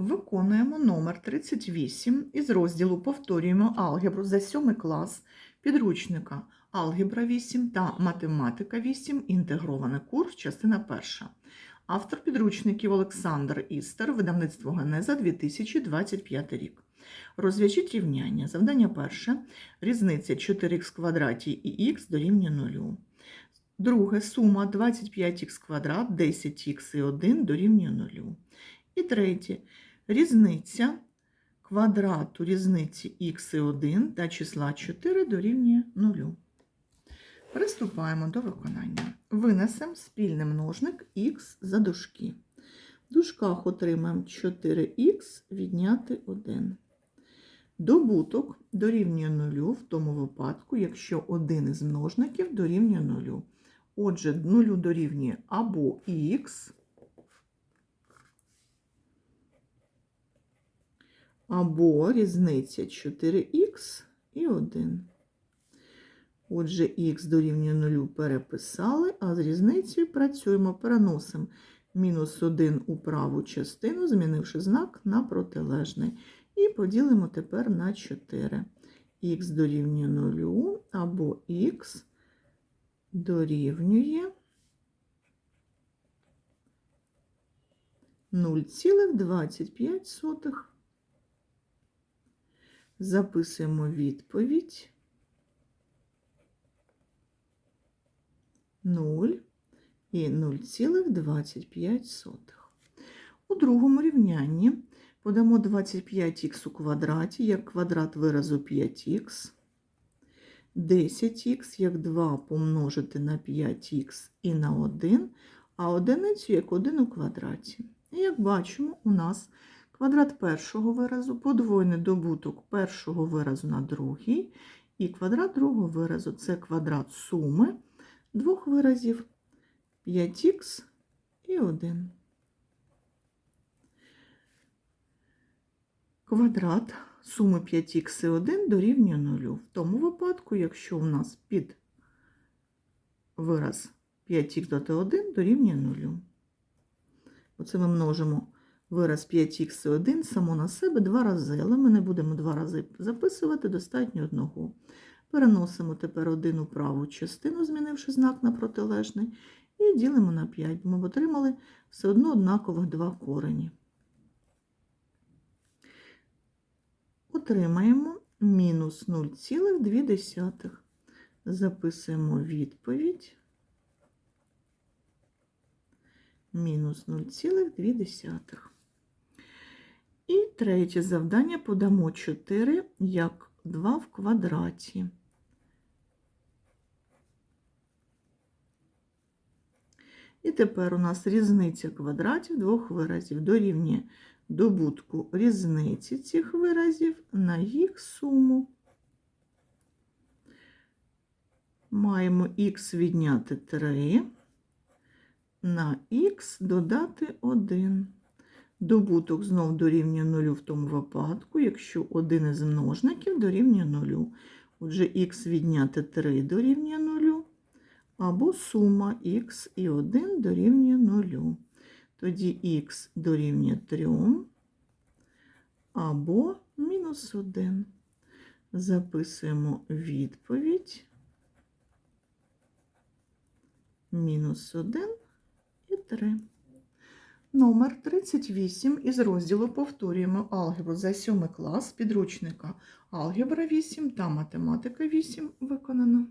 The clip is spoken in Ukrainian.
Виконуємо номер 38 із розділу Повторюємо алгебру за 7 клас підручника Алгебра 8 та Математика 8. Інтегрований курс, частина 1. Автор підручників Олександр Істер, видавництво Генеза 2025 рік. Розв'яжіть рівняння. Завдання перше. Різниця 4х квадраті і х дорівнює 0. Друге. Сума 25х квадрат 10х і 1 дорівнює 0. І третє. Різниця квадрату різниці х і 1 та числа 4 дорівнює 0. Приступаємо до виконання. Винесемо спільний множник х за дужки. В дужках отримаємо 4х відняти 1. Добуток дорівнює 0 в тому випадку, якщо один із множників дорівнює 0. Отже, 0 дорівнює або х, або різниця 4х і 1. Отже, х дорівнює 0 переписали, а з різницею працюємо, переносимо мінус 1 у праву частину, змінивши знак на протилежний. І поділимо тепер на 4. х дорівнює 0 або х дорівнює 0,25. Записуємо відповідь. 0 і 0,25. У другому рівнянні подамо 25х у квадраті як квадрат виразу 5х, 10х як 2 помножити на 5х і на 1, а одиницю як 1 у квадраті. І як бачимо, у нас квадрат першого виразу, подвойний добуток першого виразу на другий, і квадрат другого виразу це квадрат суми двох виразів 5х і 1. Квадрат суми 5х і 1 дорівнює 0. В тому випадку, якщо у нас під вираз 5х додати 1 дорівнює 0. Оце ми множимо вираз 5х і 1 само на себе два рази, але ми не будемо два рази записувати, достатньо одного. Переносимо тепер один у праву частину, змінивши знак на протилежний, і ділимо на 5, бо ми отримали все одно однакових два корені. Отримаємо мінус 0,2. Записуємо відповідь. Мінус 0,2. І третє завдання подамо 4 як 2 в квадраті. І тепер у нас різниця квадратів двох виразів дорівнює добутку різниці цих виразів на їх суму. Маємо х відняти 3, на х додати 1. Добуток знов дорівнює 0 в тому випадку, якщо один із множників дорівнює 0. Отже, х відняти 3 дорівнює 0, або сума х і 1 дорівнює 0. Тоді х дорівнює 3 або мінус 1. Записуємо відповідь. Мінус 1 і 3. Номер 38 із розділу повторюємо алгебру за 7 клас підручника Алгебра 8 та Математика 8 виконано.